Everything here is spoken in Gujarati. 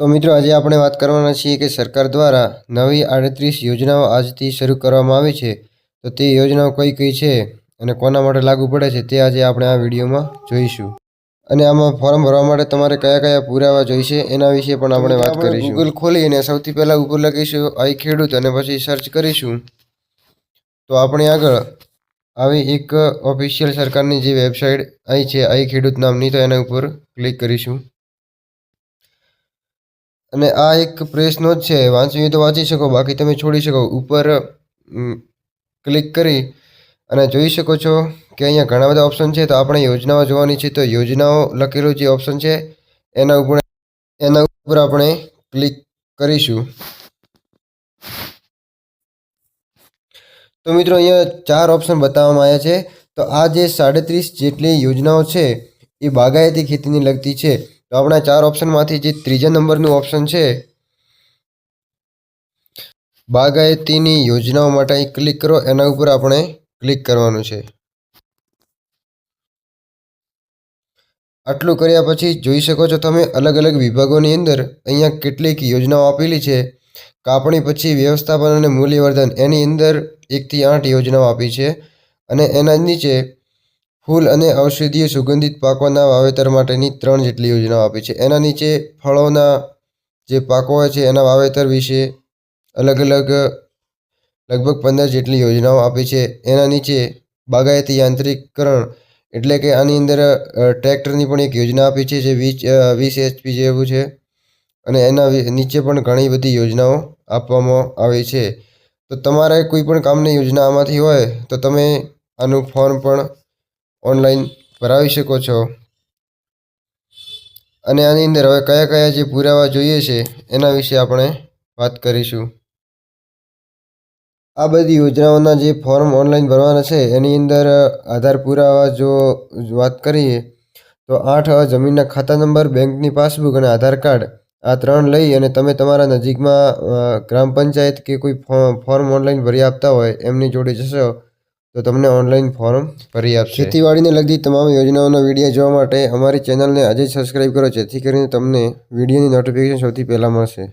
તો મિત્રો આજે આપણે વાત કરવાના છીએ કે સરકાર દ્વારા નવી આડત્રીસ યોજનાઓ આજથી શરૂ કરવામાં આવી છે. તો તે યોજનાઓ કઈ કઈ છે અને કોના માટે લાગુ પડે છે તે આજે આપણે આ વિડીયોમાં જોઈશું. અને આમાં ફોર્મ ભરવા માટે તમારે કયા કયા પુરાવા જોઈશે એના વિશે પણ આપણે વાત કરીશું. ગૂગલ ખોલી અને સૌથી પહેલાં ઉપર લખીશું આઈ ખેડૂત અને પછી સર્ચ કરીશું. તો આપણે આગળ આવી એક ઓફિશિયલ સરકારની જે વેબસાઇટ અહીં છે આઈ ખેડૂત નામની તો એના ઉપર ક્લિક કરીશું. અને આ એક પ્રેસનો જ છે. વાંચવી હોય તો વાંચી શકો, બાકી તમે છોડી શકો. ઉપર ક્લિક કરી અને જોઈ શકો છો કે અહીંયા ઘણા બધા ઓપ્શન છે. તો આપણે યોજનાઓ જોવાની છે. તો યોજનાઓ લખેલું જે ઓપ્શન છે, એના ઉપર એના ઉપર આપણે ક્લિક કરીશું. તો મિત્રો અહીંયા ચાર ઓપ્શન બતાવવામાં આવ્યા છે. તો આ જે સાડત્રીસ જેટલી યોજનાઓ છે, એ બાગાયતી ખેતીને લગતી છે. તો આપણા ચાર ઓપ્શનમાંથી જે ત્રીજા નંબરનું ઓપ્શન છે, બાગાયતીની યોજનાઓ માટે અહીં ક્લિક કરો, એના ઉપર આપણે ક્લિક કરવાનું છે. આટલું કર્યા પછી જોઈ શકો છો તમે અલગ અલગ વિભાગોની અંદર અહીંયા કેટલીક યોજનાઓ આપેલી છે. કાપણી પછી વ્યવસ્થાપન અને મૂલ્યવર્ધન, એની અંદર એકથી આઠ યોજનાઓ આપી છે અને એના નીચે ફૂલ અને ઔષધીય સુગંધિત પાકોના વાવેતર માટેની ત્રણ જેટલી યોજનાઓ આપી છે. એના નીચે ફળોના જે પાકો હોય છે, એના વાવેતર વિશે અલગ અલગ લગભગ પંદર જેટલી યોજનાઓ આપી છે. એના નીચે બાગાયતી યાંત્રિકરણ એટલે કે આની અંદર ટ્રેક્ટરની પણ એક યોજના આપી છે, જે વીસ વીસ એચપી જેવું છે. અને એના નીચે પણ ઘણી બધી યોજનાઓ આપવામાં આવી છે. તો તમારે કોઈ પણ કામની યોજના આમાંથી હોય, તો તમે આનું ફોર્મ પણ ઓનલાઈન ભરાવી શકો છો. અને આની અંદર હવે કયા કયા જે પુરાવા જોઈએ છે, એના વિશે આપણે વાત કરીશું. આ બધી યોજનાઓના જે ફોર્મ ઓનલાઈન ભરવાના છે, એની અંદર આધાર પુરાવા જો વાત કરીએ, તો આઠ જમીનના ખાતા નંબર, બેંકની પાસબુક અને આધાર કાર્ડ, આ ત્રણ લઈ અને તમે તમારા નજીકમાં ગ્રામ પંચાયત કે કોઈ ફોર્મ ઓનલાઈન ભરી આપતા હોય, એમની જોડે જશો. તો તમને ઓનલાઈન ફોર્મ ભરી આપશે. ખેતીવાડીને લગતી તમામ યોજનાઓનો વીડિયો જોવા માટે અમારી ચેનલને આજે સબસ્ક્રાઈબ કરો, જેથી કરીને તમને વિડીયોની નોટિફિકેશન સૌથી પહેલાં મળશે.